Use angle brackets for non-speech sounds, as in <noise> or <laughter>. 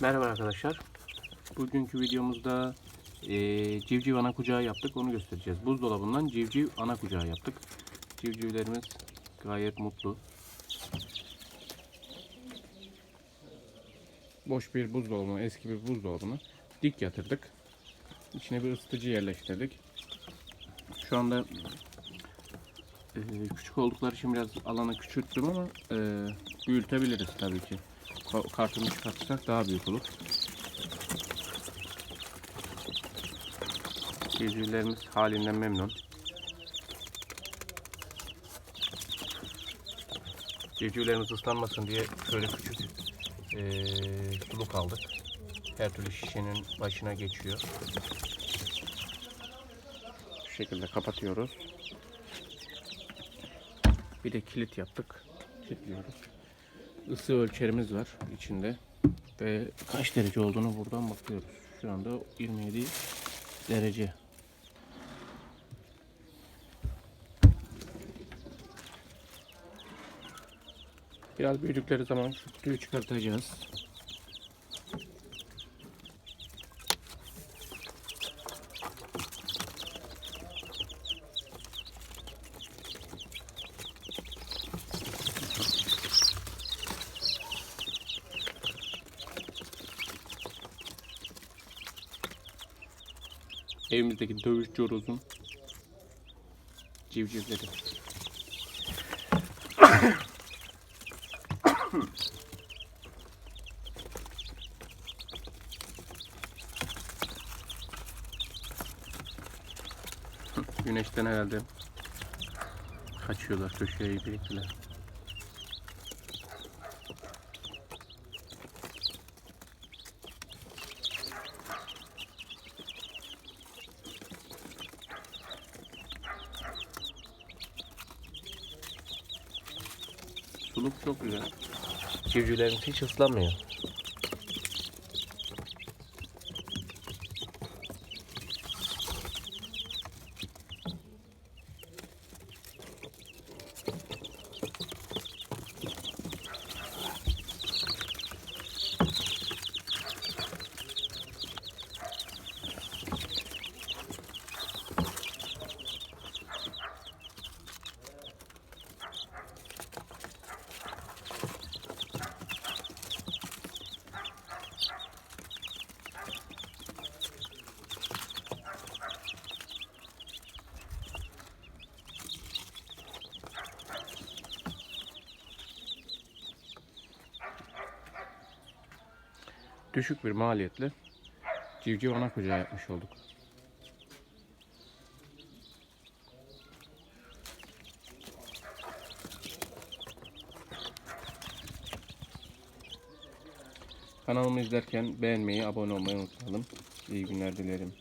Merhaba arkadaşlar. Bugünkü videomuzda eee, civciv ana kucağı yaptık. Onu göstereceğiz. Buzdolabından civciv ana kucağı yaptık. Civcivlerimiz gayet mutlu. Boş bir buzdolabına, eski bir buzdolabına dik yatırdık. İçine bir ısıtıcı yerleştirdik. Şu anda eee, küçük oldukları için biraz alanı küçülttüm ama eee, büyütebiliriz tabii ki. Ka- Kartını çıkartırsak daha büyük olur. Civcivlerimiz halinden memnun. Civcivlerimiz ıslanmasın diye şöyle küçük eee suluk aldık. Her türlü şişenin başına geçiyor. Şu şekilde kapatıyoruz. Bir de kilit yaptık. Kilitliyoruz. Isı ölçerimiz var içinde. Ve kaç derece olduğunu buradan bakıyoruz. Şu anda 27 derece. Biraz büyüdükleri zaman şu kutuyu çıkartacağız. Evimizdeki dövüş corozun civcivleri. <coughs> Güneşten herhalde kaçıyorlar köşeye biriktiler. Suluk çok güzel. Civcivlerimiz hiç ıslanmıyor. Düşük bir maliyetle civciv ana kucağı yapmış olduk. Kanalımı izlerken beğenmeyi, abone olmayı unutmayalım. İyi günler dilerim.